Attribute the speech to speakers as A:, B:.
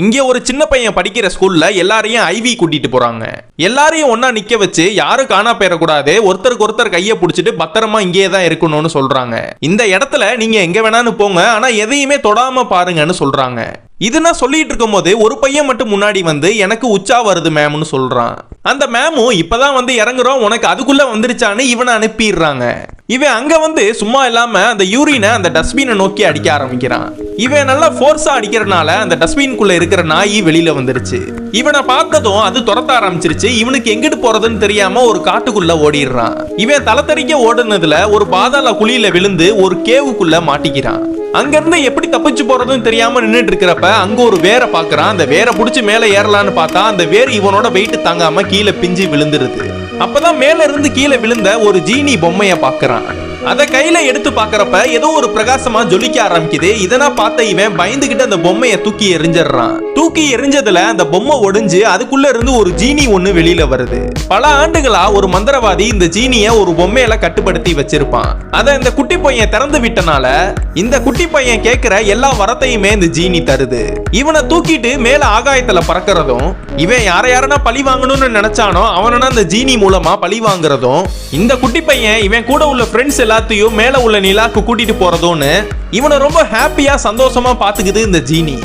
A: இங்கே ஒரு சின்ன பையன் படிக்கிற ஸ்கூல்ல எல்லாரையும் ஐவி கூட்டிட்டு போறாங்க. எல்லாரையும் ஒன்னா நிக்க வச்சு யாரும் காணா போயிடக்கூடாது. ஒருத்தருக்கு ஒருத்தர் கையை பிடிச்சிட்டு பத்திரமா இங்கேயே தான் இருக்கணும்னு சொல்றாங்க. இந்த இடத்துல நீங்க எங்க வேணாலும் போங்க ஆனா எதையுமே தொடாம பாருங்கன்னு சொல்றாங்க. இது நான் சொல்லிட்டு இருக்கும்போது ஒரு பையன் மட்டும் முன்னாடி வந்து எனக்கு உச்சா வருது மேம்னு சொல்றான். அந்த மேமும் இப்பதான் வந்து இறங்குறோம் உனக்கு அதுக்குள்ள வந்துருச்சான்னு இவனை அனுப்பிடுறாங்க. இவன் அங்க வந்து சும்மா இல்லாம அந்த யூரினை அந்த டஸ்ட்பினை நோக்கி அடிக்க ஆரம்பிக்கிறான். இவன் நல்லா ஃபோர்ஸா அடிக்கிறனால அந்த டஸ்ட்பின்குள்ள இருக்கிற நாய் வெளியில வந்துருச்சு. இவனை பார்த்ததும் அது துரத்த ஆரம்பிச்சிருச்சு. இவனுக்கு எங்கிட்டு போறதுன்னு தெரியாம ஒரு காட்டுக்குள்ள ஓடிடுறான். இவன் தலை ஓடுனதுல ஒரு பாதாள குழியில விழுந்து ஒரு கேவுக்குள்ள மாட்டிக்கிறான். அங்கிருந்து எப்படி தப்பிச்சு போறதுன்னு தெரியாம நின்றுட்டு இருக்கிறப்ப அங்க ஒரு வேரை பாக்குறான் அந்த வேரை பிடிச்சி மேல ஏறலான்னு பார்த்தா அந்த வேர் இவனோட வெயிட் தாங்காம கீழே பிஞ்சு விழுந்துருது. அப்பதான் மேல இருந்து கீழே விழுந்த ஒரு ஜீனி பொம்மைய பாக்குறான் அதை கையில எடுத்து பாக்குறப்ப ஏதோ ஒரு பிரகாசமா ஜொலிக்க ஆரம்பிக்குது. இதனா பார்த்த இவன் பயந்துகிட்டு அந்த பொம்மைய தூக்கி எறிஞ்சிடுறான். தூக்கி எரிஞ்சதுல அந்த பொம்மை ஒடிஞ்சு அதுக்குள்ள இருந்து ஒரு ஜீனி ஒண்ணு வெளியில வருது. பல ஆண்டுகளா ஒரு மந்திரவாதி இந்த ஜீனிய ஒரு பொம்மையில கட்டுப்படுத்தி வச்சிருப்பான். அத இந்த குட்டி பையன் திறந்து விட்டனால இந்த குட்டி பையன் கேக்குற எல்லா வரத்தையுமே இந்த ஜீனி தருது. இவனை தூக்கிட்டு மேல ஆகாயத்துல பறக்கிறதும் இவன் யார யாரனா பழி வாங்கணும்னு நினைச்சானோ அவனா அந்த ஜீனி மூலமா பழி வாங்குறதும் இந்த குட்டி பையன் இவன் கூட உள்ள ஃப்ரெண்ட்ஸ் எல்லாத்தையும் மேல உள்ள நிலாக்கு கூட்டிட்டு போறதும்னு இவனை ரொம்ப ஹாப்பியா சந்தோஷமா பாத்துக்குது இந்த ஜீனி.